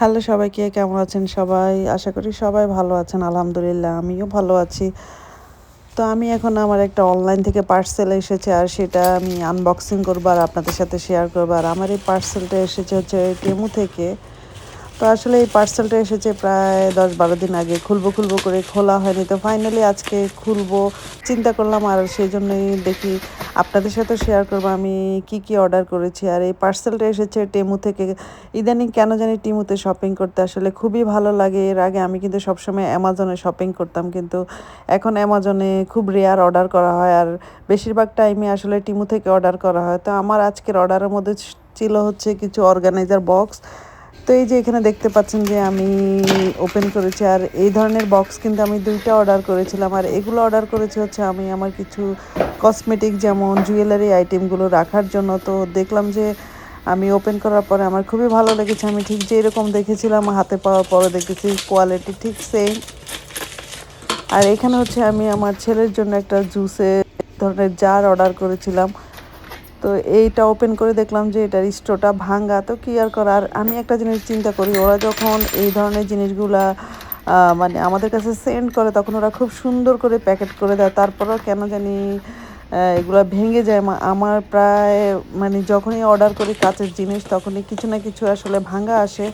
Hello সবাইকে, কেমন আছেন সবাই? আশা করি সবাই ভালো আছেন, আলহামদুলিল্লাহ, আমিও ভালো আছি। তো আমি এখন আমার একটা অনলাইন থেকে পার্সেল এসেছে আর সেটা আমি আনবক্সিং করব আর আপনাদের সাথে শেয়ার করব। আর আমার এই পার্সেলটা এসেছে হচ্ছে টেমু থেকে। তো আসলে এই পার্সেলটা এসেছে প্রায় দশ বারো দিন আগে। খুলবো খুলবো করে খোলা হয়নি। তো ফাইনালি আজকে খুলবো। চিন্তা করলাম আর সেই জন্যই দেখি আপনাদের সাথে শেয়ার করব আমি কি কি অর্ডার করেছি। আর এই পার্সেলটা এসেছে টেমু থেকে। ইদানিং কেন জানি টিমুতে শপিং করতে আসলে খুবই ভালো লাগে। এর আগে আমি কিন্তু সবসময় অ্যামাজনে শপিং করতাম। কিন্তু এখন অ্যামাজনে খুব রেয়ার অর্ডার করা হয়। আর বেশিরভাগ টাইমে আসলে টিমু থেকে অর্ডার করা হয়। তো আমার আজকের অর্ডারের মধ্যে ছিল হচ্ছে কিছু অর্গানাইজার বক্স তো এই যে এখানে দেখতে পাচ্ছেন যে আমি ওপেন করেছি, আর এই ধরনের বক্স কিন্তু আমি দুইটা অর্ডার করেছিলাম। আর এগুলো অর্ডার করেছি হচ্ছে আমি আমার কিছু কসমেটিক যেমন জুয়েলারি আইটেমগুলো রাখার জন্য। তো দেখলাম যে আমি ওপেন করার পরে আমার খুবই ভালো লেগেছে। আমি ঠিক যে এরকম দেখেছিলাম, হাতে পাওয়ার পরে দেখেছি কোয়ালিটি ঠিক সেম আর এখানে হচ্ছে আমি আমার ছেলের জন্য একটা জুসের ধরনের জার অর্ডার করেছিলাম। তো এইটা ওপেন করে দেখলাম যে এটার স্টোটা ভাঙ্গা। তো কি আর করার আমি একটা জিনিস চিন্তা করি, ওরা যখন এই ধরনের জিনিসগুলা মানে আমাদের কাছে সেন্ড করে, তখন ওরা খুব সুন্দর করে প্যাকেট করে দেয়। তারপরেও কেন জানি এগুলো ভেঙে যায়। আমার প্রায় মানে যখনই অর্ডার করি কাচের জিনিস, তখনই কিছু না কিছু আসলে ভাঙা আসে।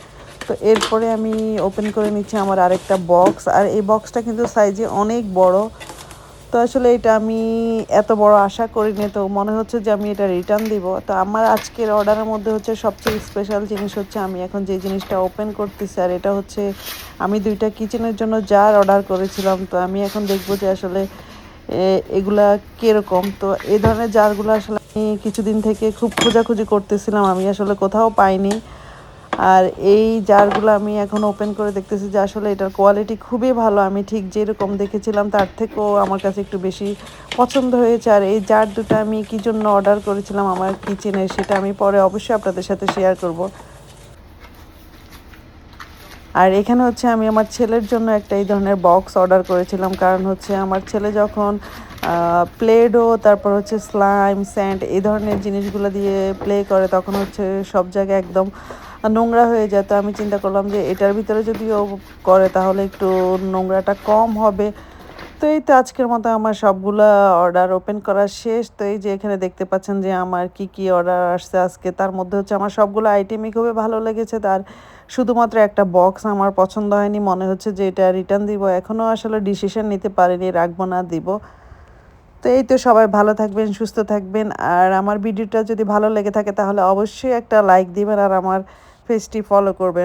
তো এরপরে আমি ওপেন করে নিচ্ছি আমার আরেকটা বক্স আর এই বক্সটা কিন্তু সাইজে অনেক বড়। তো আসলে এটা আমি এত বড় আশা করিনি, তো মনে হচ্ছে যে আমি এটা রিটার্ন দিব। তো আমার আজকের অর্ডারের মধ্যে হচ্ছে সবচেয়ে স্পেশাল জিনিস হচ্ছে আমি এখন যে জিনিসটা ওপেন করতেছি, আর এটা হচ্ছে আমি দুইটা কিচেনের জন্য জার অর্ডার করেছিলাম। তো আমি এখন দেখব যে আসলে এগুলা কীরকম। তো এই ধরনের জারগুলো আসলে আমি কিছুদিন থেকে খুব খোঁজাখুঁজি করতেছিলাম, আমি আসলে কোথাও পাইনি। আর এই জারগুলো আমি এখন ওপেন করে দেখতেছি যে আসলে এটার কোয়ালিটি খুবই ভালো। আমি ঠিক যেরকম দেখেছিলাম তার থেকেও আমার কাছে একটু বেশি পছন্দ হয়েছে। আর এই জার দুটো আমি কী জন্য অর্ডার করেছিলাম আমার কিচেনে সেটা আমি পরে অবশ্যই আপনাদের সাথে শেয়ার করব। আর এখানে হচ্ছে আমি আমার ছেলের জন্য একটা এই ধরনের বক্স অর্ডার করেছিলাম। কারণ হচ্ছে আমার ছেলে যখন প্লেডো তারপর হচ্ছে স্লাইম স্যান্ড এই ধরনের জিনিসগুলো দিয়ে প্লে করে, তখন হচ্ছে সব জায়গায় একদম নোংরা হয়ে যায়, তো আমি চিন্তা করলাম যে এটার ভিতরে যদি ও করে তাহলে একটু নোংরাটা কম হবে। তো এই তো আজকের মতো আমার সবগুলা অর্ডার ওপেন করা শেষ। তো এই যে এখানে দেখতে পাচ্ছেন যে আমার কি কি অর্ডার আসছে আজকে, তার মধ্যে হচ্ছে আমার সবগুলো আইটেমই খুবই ভালো লেগেছে। তার শুধুমাত্র একটা বক্স আমার পছন্দ হয়নি, মনে হচ্ছে যে এটা রিটার্ন দিব। এখনও আসলে ডিসিশন নিতে পারিনি, রাখব না, দিব। তো এই তো সবাই ভালো থাকবেন, সুস্থ থাকবেন। আর আমার ভিডিওটা যদি ভালো লেগে থাকে তাহলে অবশ্যই একটা লাইক দিবেন। আর আমার পেজটি ফলো করবেন।